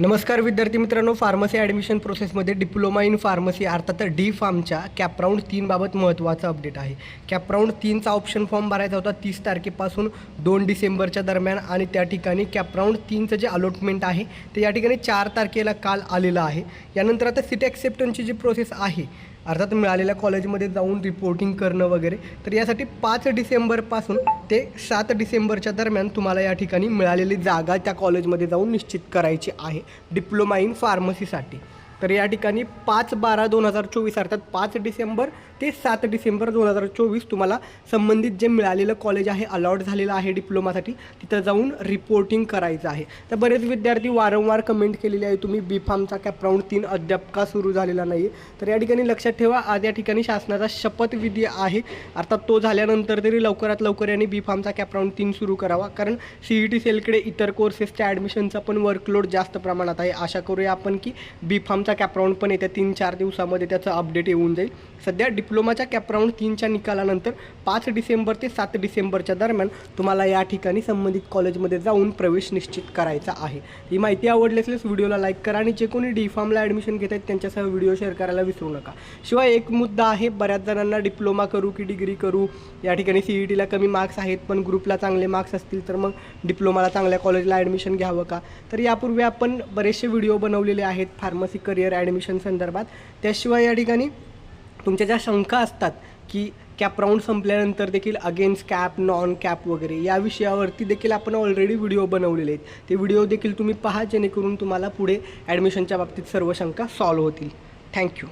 नमस्कार विद्यार्थी मित्रांनो फार्मसी ॲडमिशन प्रोसेसमध्ये डिप्लोमा इन फार्मसी अर्थात डी फार्मच्या कॅपराऊंड तीनबाबत महत्त्वाचा अपडेट आहे. कॅपराऊंड तीनचा ऑप्शन फॉर्म भरायचा होता तीस तारखेपासून दोन डिसेंबरच्या दरम्यान आणि त्या ठिकाणी कॅपराऊंड तीनचं जे अलॉटमेंट आहे ते या ठिकाणी चार तारखेला काल आलेलं आहे. यानंतर आता सीट ॲक्सेप्टन्सची जी प्रोसेस आहे अर्थात मिळालेल्या कॉलेजमध्ये जाऊन रिपोर्टिंग करणं वगैरे. तर यासाठी पाच डिसेंबरपासून ते सात डिसेंबरच्या दरम्यान तुम्हाला या ठिकाणी मिळालेली जागा त्या कॉलेजमध्ये जाऊन निश्चित करायची आहे. डिप्लोमा इन फार्मसीसाठी तर या ठिकाणी पाच बारा दोन हजार चोवीस अर्थात पाच डिसेंबर ते सात डिसेंबर दोन हजार चोवीस तुम्हाला संबंधित जे मिळालेलं कॉलेज आहे अलॉट झालेलं आहे डिप्लोमासाठी तिथं जाऊन रिपोर्टिंग करायचं आहे. तर बरेच विद्यार्थी वारंवार कमेंट केलेले आहे तुम्ही बी फार्मचा कॅपराऊंड तीन अद्याप का सुरू झालेला नाही आहे तर या ठिकाणी लक्षात ठेवा आज या ठिकाणी शासनाचा शपथविधी आहे. अर्थात तो झाल्यानंतर तरी लवकरात लवकर यांनी बी फार्मचा कॅपराऊंड तीन सुरू करावा. कारण सी ई टी सेलकडे इतर कोर्सेसच्या ॲडमिशनचा पण वर्कलोड जास्त प्रमाणात आहे. आशा करूया आपण की बी फार्म डिप्लोमाचा कॅपराऊंड पण येत्या तीन चार दिवसामध्ये त्याचं अपडेट येऊन जाईल. सध्या डिप्लोमाच्या कॅपराऊंड तीनच्या निकालानंतर पाच डिसेंबर ते सात डिसेंबरच्या दरम्यान तुम्हाला या ठिकाणी संबंधित कॉलेजमध्ये जाऊन प्रवेश निश्चित करायचा आहे. ही माहिती आवडली असल्यास व्हिडिओला लाईक करा आणि जे कोणी डी फार्मला ॲडमिशन घेत आहेत त्यांच्यासह व्हिडिओ शेअर करायला विसरू नका. शिवाय एक मुद्दा आहे बऱ्याच जणांना डिप्लोमा करू की डिग्री करू या ठिकाणी सी ई टीला कमी मार्क्स आहेत पण ग्रुपला चांगले मार्क्स असतील तर मग डिप्लोमाला चांगल्या कॉलेजला ॲडमिशन घ्यावं का? तर यापूर्वी आपण बरेचसे व्हिडिओ बनवलेले आहेत फार्मसी करिअर ॲडमिशन संदर्भात. त्याशिवाय या ठिकाणी तुमच्या ज्या शंका असतात की कॅप राऊंड संपल्यानंतर देखील अगेन्स्ट कॅप नॉन कॅप वगैरे या विषयावरती देखील आपण ऑलरेडी व्हिडिओ बनवलेले आहेत. ते व्हिडिओ देखील तुम्ही पहा जेणेकरून तुम्हाला पुढे ॲडमिशनच्या बाबतीत सर्व शंका सॉल्व्ह होतील. थँक्यू